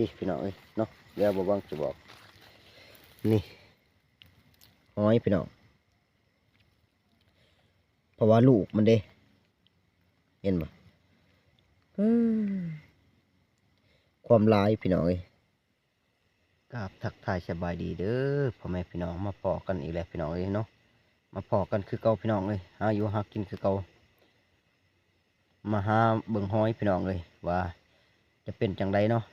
พี่พี่น้องเอ้ยเนาะเดี๋ยวบ่บังจะบอก นี่หอยพี่น้องเพราะว่าลูกมันเด้เห็นบ่ความลายพี่น้องเอ้ยกราบทักทายสบายดีเด้อพ่อแม่พี่น้องมาพอกันอีกแล้วพี่น้องเอ้ยเนาะมาพอกันคือเก่าพี่น้องเอ้ยหาอยู่หากินคือเก่ามาหาเบิ่งหอยพี่น้องเอ้ยว่า จะเป็นจังไดเนาะ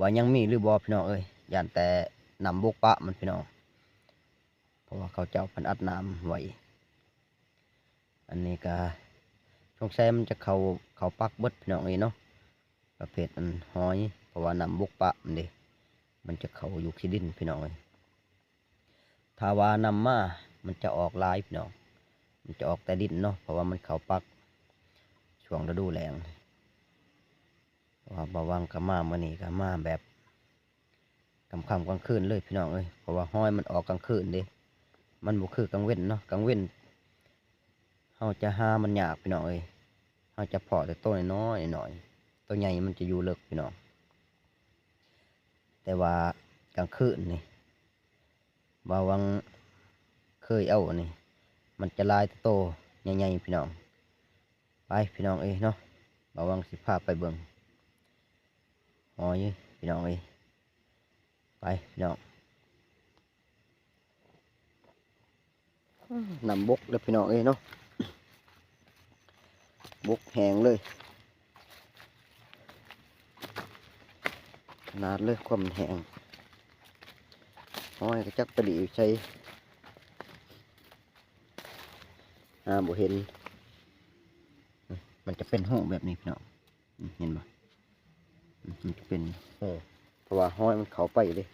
ว่ายังมีหรือบ่พี่น้องเอ้ยย่านแต่นำบกปะมันพี่น้องเพราะว่าเขาเจ้าพันอัดน้ำไว้อันนี้ก็ช่วงแซมนจะเขาเขาปักบดพี่น้องเอ้ยเนาะประเภทมันหอยเพราะว่านำบกปะมันเด้มันจะเขาอยู่ขี้ดินพี่น้องเอ้ยถ้าว่านำมามันจะออกลายพี่น้องมันจะออกแต่ดินเนาะเพราะว่ามันเขาปักช่วงฤดูแล้ง ว่าบาวังกับมาเมื่อนี้กับมาแบบกำคำกลางคืนเลยพี่น้องเอ้ยเพราะว่าห้อยมันออกกลางคืนเด้มันบุคือกลางเว้นเนาะกลางเว้นเฮาจะหามันยากพี่น้องเอ้ยเฮาจะพาะแต่ต้นน้อยหน่อยตัวใหญ่มันจะอยู่เลิกพี่น้อง แต่ว่ากลางคืนนี่บาวังเคยเอานี่ มันจะลายโตใหญ่ๆพี่น้อง ไปพี่น้องเอ้ยเนาะบาวังสิพาไปเบิ่ง หอยพี่น้องเอ้ยไปพี่น้องนำบกแล้วพี่น้องเอ้ยเนาะบกแหงเลยขนาดเลยความนแหงหอยก็จักประดิใช้อ่าบ่เห็น มันจะเป็นห้องแบบนี้พี่น้องอืมเห็นบ่มันจะ เป็นเออเพราะว่าห้อยมันเขาไปเลย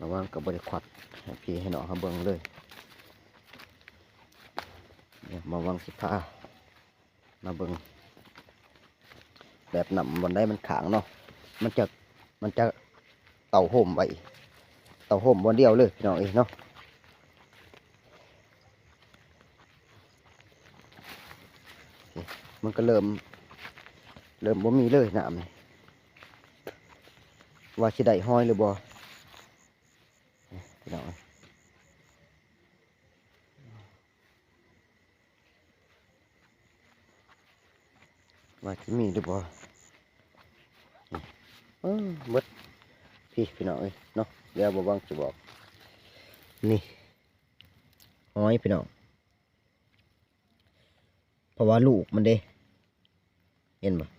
ระวังกับบริควัดให้พี่ให้น้องเขาเบิ่งเลยเนี่ยมาวางสิผ้ามาเบิ่งแบบนำบนได้มันขางเนาะมันจะมันจะเต่าห่มไว้เต่าห่มบนเดียวเลยพี่น้องเอ้ยเนาะมันก็เริ่ม เริ่มบ่มีเลยน้ำนี่ว่าสิได้ห้อยหรือบ่นี่พี่น้องเอ้ยว่าสิมีหรือบ่เออหมดพี่พี่น้องเอ้ยเนาะเดี๋ยวบ่บังจะบอก นี่ห้อยพี่น้องเพราะว่าลูกมันเด้เห็นบ่อืม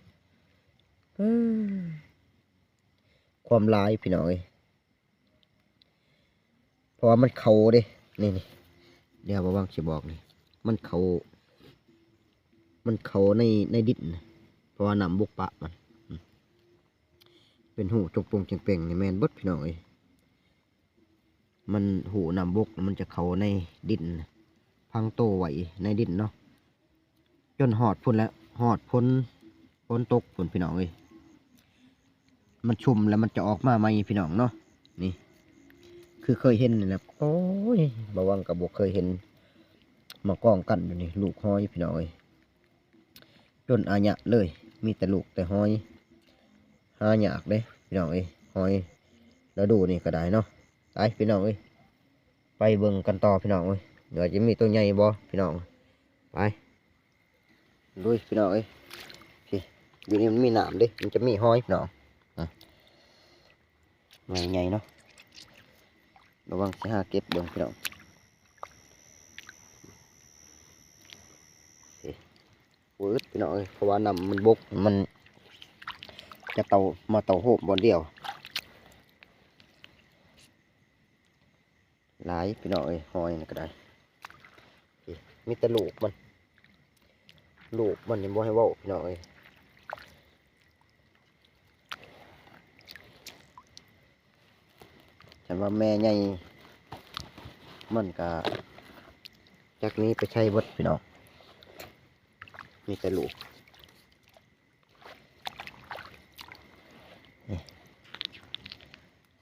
ความลายพี่น้องเอ้ยเพราะว่ามันเขาเด้นี่นี่เดี๋ยวบ่าวางสิบอกนี่มันเขา มันเขาในในดินนะเพราะว่านำบุกปะมัน เป็นหูจงปงเจงเป่งนี่แมนบดพี่น้องเอ้ยมันหูนำบกมันจะเขาในดิน พังโตไหวในดินเนาะจนหอดพุ่นแล้วหอดพ้นพ้นตกพุ่นพี่น้องเอ้ย มันชุ่มแล้วมันจะออกมาไหมพี่น้องเนาะนี่ คือเคยเห็นนี่แหละโอ้ยบาวังกับบวกเคยเห็น มากองกันอยู่นี่ลูกห้อยพี่น้องเอ้ยจนอาญะเลย มีแต่ลูกแต่ห้อยหาหยากเด้พี่น้องเอ้ยห้อยแล้วดูนี่ก็ได้เนาะไปพี่น้องเอ้ยไปเบิ่งกันต่อพี่น้องเอ้ยเดี๋ยวจะมีตัวใหญ่บ่พี่น้องไปลุยพี่น้องเอ้ยพี่อยู่นี่มันมีหนามดิมันจะมีห้อยพี่น้อง อะไงไงเนาะระวังสิหาเก็บเบิ่งพี่น้องโอเควืดพี่น้องเอ้ยเพราะว่าน้ ฉันว่าแม่ใหญ่มันก็จากนี้ไปใช้เบดพี่น้องมีแต่ลูก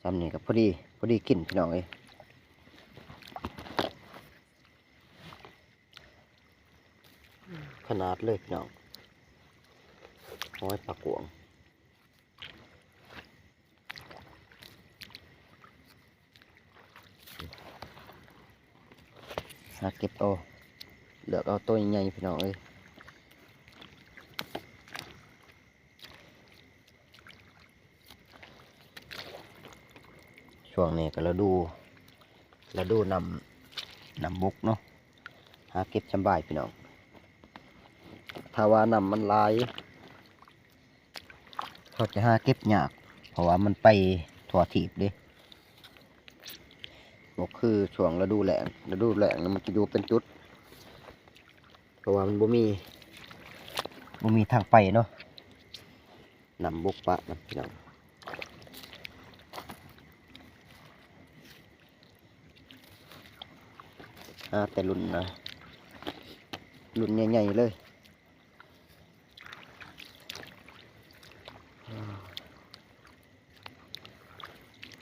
ซ้ำนี่ก็พอดีพอดีกินพี่น้องเอ้ยขนาดเลยพี่น้องห้อยปลากวง หาเก็บเอาเลือกเอาตัวใหญ่ๆพี่น้องเอ้ยช่วงนี้ก็เราดูเราดูนำนำบุกเนาะหาเก็บชำบายพี่น้องถ้าว่านำมันลายเขาจะหาเก็บยากเพราะว่ามันไปทั่วทีบเด้ บกคือช่วงฤดูแหลงฤดูแหลงมันจะอยู่เป็นจุด เพราะว่ามันบ่มีบ่มีทางไปเนาะนำบุกปะมันพี่น้องอ่าแต่รุ่นนะรุ่นใหญ่ๆเลย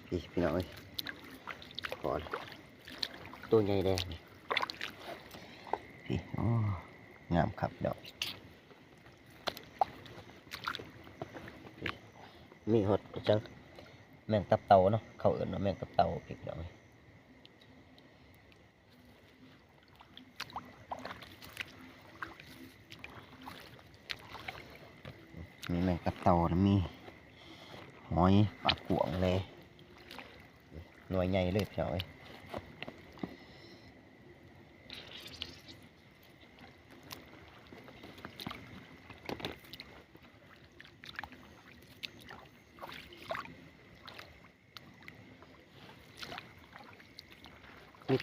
พี่พี่น้องเอ้ยขอเลย ตัวใหญ่แดงพี่โอ้งามครับดอกมีหดจังแมงตับเต่าเนาะเขาเอิ้นว่าแมงตับเต่าพี่พี่น้องเอ้ยมีแมงตับเต่านะมีหอยปลากวงเลยหน่วยใหญ่เลยพี่น้อย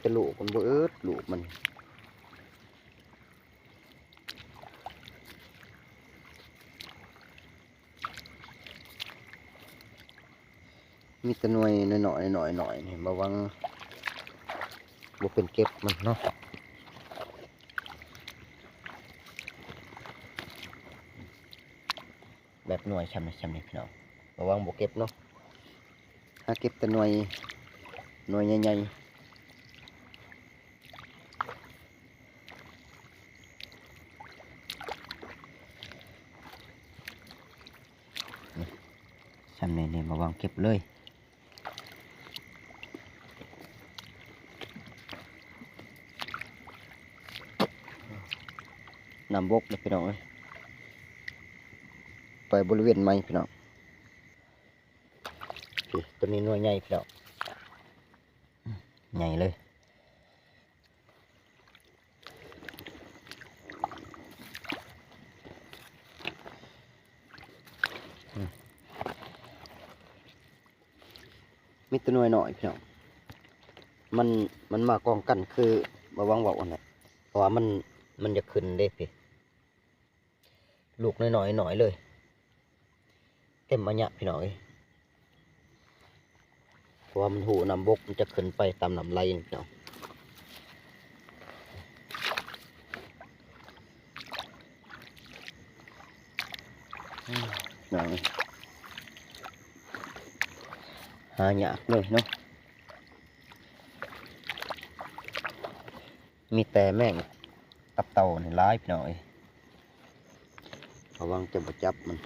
แต่ลูกมันเบิดลูกมันมีแต่หน่วยหน่อยหน่อยหน่อยนี่มาวังบ่เป็นเก็บมันเนาะแบบหน่วยชำนี่ชำนี่พี่น้องมาวังบ่เก็บเนาะหาเก็บต่หน่วยหน่วยใหญ่ๆชำ นี่นี่มาวางเก็บเลยนำบกเลยพี่น้องเอ้ยไปบริเวณไม้พี่น้องพี่ตัวนี้หน่วยใหญ่พี่น้องอืมใหญ่เลย มีแตัวหน่วยหน่อยพี่น้องมันมันมากองกันคือมาวังบอกอันไหนเพราะว่ามันมันจะขึ้นได้พี่ลูกน้อยๆหน่อยเลย เต็มอันเนี้ยพี่น้อยเพราะว่ามันหูนำบกมันจะขึ้นไปตามนำไรนี่พี่น้องน้องายากเลยเนาะ มีแต่แม่งตับเต่านี่ร้ายพี่น้อยระวังจะบจับมัน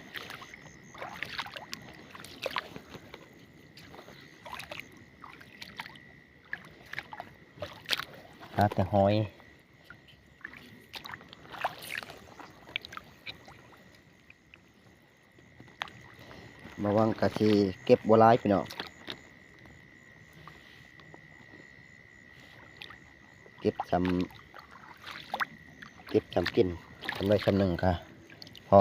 หาแต่หอยมาวังกะทีเก็บบัวร้ายพี่น้อง ก็บจำเก็บจำกินทำได้คำหนึ่งค่ะพอ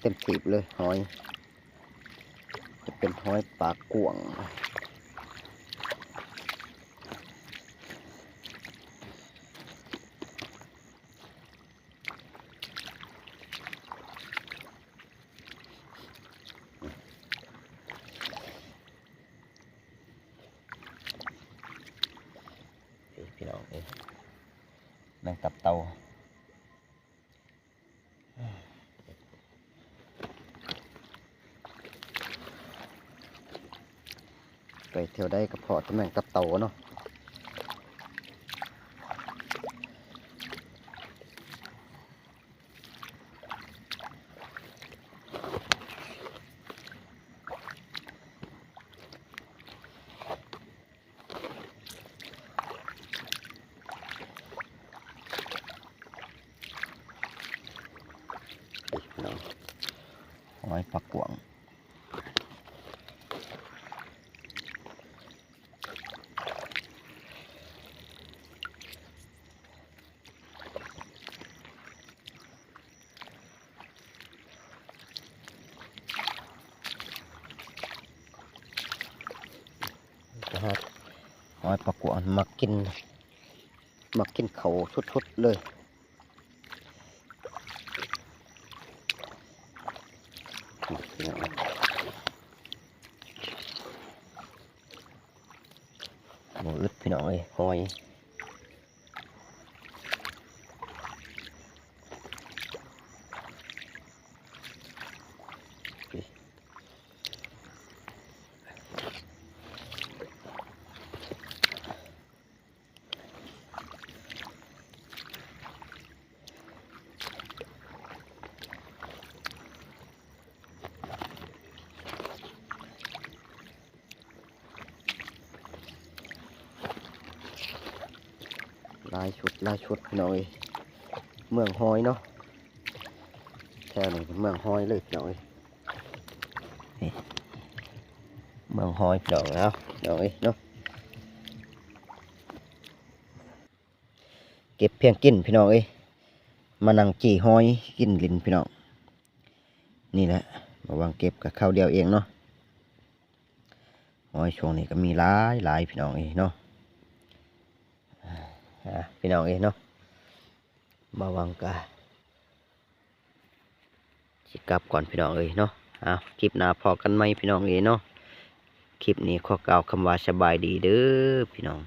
เต็มถีบเลยหอย จะเป็นหอยปากกวงนี่พี่น้องเอ้ย แมงตับเตาไปเที่ยวได้ก็พอแตำแมงตับเตาเนาะ ปลากวางนะครับหอยปลากวางมักกินมักกินเขาชุดๆเลย หมูอึดพี่น้องเลายชุดลายชุดพี่อย เมืองหอยเนาะแค่นี้เมืองหอยเลยพี่น้อยเมืองหอยพี่องเอาพี่น้อยเนาะเก็บเพียงกินพี่น้องเอ้มานั่งจีหอยกินลินพี่น้องนี่แหละระวังเก็บกับข้าวเดียวเองเนาะหอยช่วงนี้ก็มีหลายหลายพี่น้องเอ้เนาะ พี่น้องเองเนาะมาวังกาสิกลับก่อนพี่น้องเอ้ยเนาะอ้าคลิปหน้าพอกันไหมพี่น้องเอ้ยเนาะคลิปนี้ขอกล่าวคำว่าสบายดีเด้อพี่น้อง